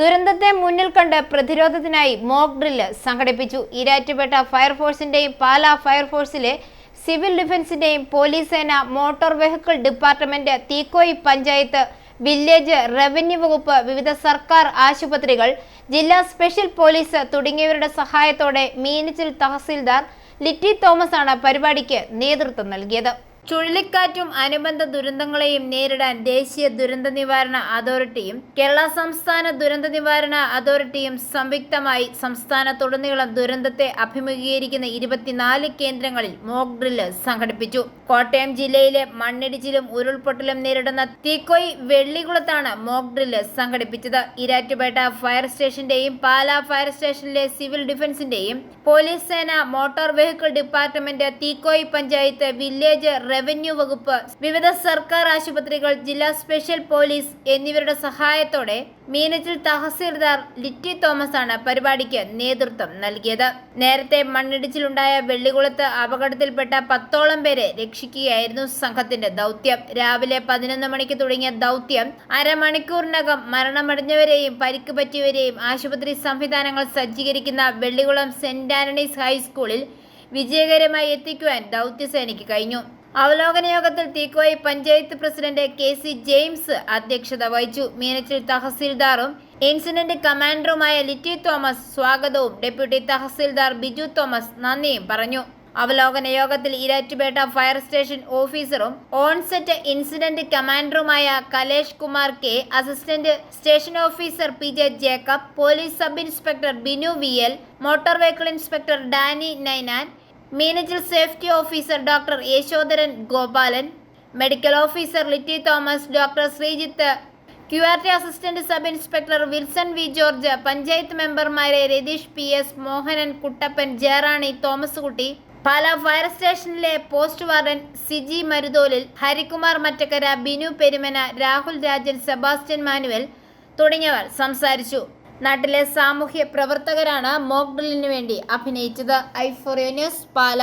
ദുരന്തത്തെ മുന്നിൽ കണ്ട് പ്രതിരോധത്തിനായി മോക്ക് ഡ്രില്ല് സംഘടിപ്പിച്ചു. ഇരാറ്റുപേട്ട ഫയർഫോഴ്സിന്റെയും പാലാ ഫയർഫോഴ്സിലെ സിവിൽ ഡിഫൻസിന്റെയും പോലീസ് സേന motor vehicle department Teekoy panchayat village revenue വകുപ്പ് വിവിധ സർക്കാർ ആശുപത്രികൾ ജില്ലാ സ്പെഷ്യൽ പോലീസ് തുടങ്ങിയവരുടെ സഹായത്തോടെ മീനച്ചിൽ തഹസിൽദാർ ലിറ്റി തോമസ് ആണ് പരിപാടിക്ക് നേതൃത്വം നൽകിയത്. ചുഴലിക്കാറ്റും അനുബന്ധ ദുരന്തങ്ങളെയും നേരിടാൻ ദേശീയ ദുരന്ത നിവാരണ അതോറിറ്റിയും കേരള സംസ്ഥാന ദുരന്ത നിവാരണ അതോറിറ്റിയും സംയുക്തമായി സംസ്ഥാനത്തുടനീളം ദുരന്തത്തെ അഭിമുഖീകരിക്കുന്ന ഇരുപത്തിനാല് കേന്ദ്രങ്ങളിൽ മോക്ക് ഡ്രില്ല് സംഘടിപ്പിച്ചു. കോട്ടയം ജില്ലയിലെ മണ്ണിടിച്ചിലും ഉരുൾപൊട്ടലും നേരിടുന്ന തീക്കോയ് വെള്ളികുളത്താണ് മോക്ക് ഡ്രില്ല് സംഘടിപ്പിച്ചത്. ഇരാറ്റുപേട്ട ഫയർ സ്റ്റേഷന്റെയും പാലാ ഫയർ സ്റ്റേഷനിലെ സിവിൽ ഡിഫൻസിന്റെയും പോലീസ് സേന motor vehicle department Teekoy panchayat village revenue വകുപ്പ് വിവിധ സർക്കാർ ആശുപത്രികൾ ജില്ലാ സ്പെഷ്യൽ പോലീസ് എന്നിവരുടെ സഹായത്തോടെ മീനച്ചിൽ തഹസീൽദാർ ലിറ്റി തോമസ് ആണ് പരിപാടിക്ക് നേതൃത്വം നൽകിയത്. നേരത്തെ മണ്ണിടിച്ചിലുണ്ടായ വെള്ളികുളത്ത് അപകടത്തിൽപ്പെട്ട പത്തോളം പേരെ രക്ഷിക്കുകയായിരുന്നു സംഘത്തിന്റെ ദൗത്യം. രാവിലെ പതിനൊന്ന് മണിക്ക് തുടങ്ങിയ ദൗത്യം അരമണിക്കൂറിനകം മരണമടഞ്ഞവരെയും പരിക്ക് പറ്റിയവരെയും ആശുപത്രി സംവിധാനങ്ങൾ സജ്ജീകരിക്കുന്ന വെള്ളികുളം സെന്റ് ആന്റണീസ് ഹൈസ്കൂളിൽ വിജയകരമായി എത്തിക്കുവാൻ ദൗത്യസേനയ്ക്ക് കഴിഞ്ഞു. അവലോകന യോഗത്തിൽ Teekoy panchayat president K C James അധ്യക്ഷത വഹിച്ചു. മീനച്ചിൽ തഹസിൽദാറും ഇൻസിഡന്റ് കമാൻഡറുമായ ലിറ്റി തോമസ് സ്വാഗതവും ഡെപ്യൂട്ടി തഹസിൽദാർ ബിജു തോമസ് നന്ദിയും പറഞ്ഞു. അവലോകന യോഗത്തിൽ ഇരാറ്റുപേട്ട ഫയർ സ്റ്റേഷൻ ഓഫീസറും onset incident കമാൻഡറുമായ Kalesh Kumar K assistant station officer P J Jacob police sub inspector Binu V L motor vehicle inspector Dani Ninan Meenachil safety officer doctor Yashodharan Gopalan medical officer Litty Thomas doctor Sreejith Q R T assistant sub inspector Wilson V George panchayat മെമ്പർമാരെ Ratheesh P S Mohanan Kuttappan Jayarani Thomas Kutty Pala fire സ്റ്റേഷനിലെ post warden Siji Marutholil Harikumar Mattakkara Binu Perumana Rahul Rajan Sebastian Manuel തുടങ്ങിയവർ സംസാരിച്ചു. നാട്ടിലെ സാമൂഹ്യ പ്രവർത്തകരാണ് mock വേണ്ടി അഭിനയിച്ചത്. ഐഫോറിയ news പാല.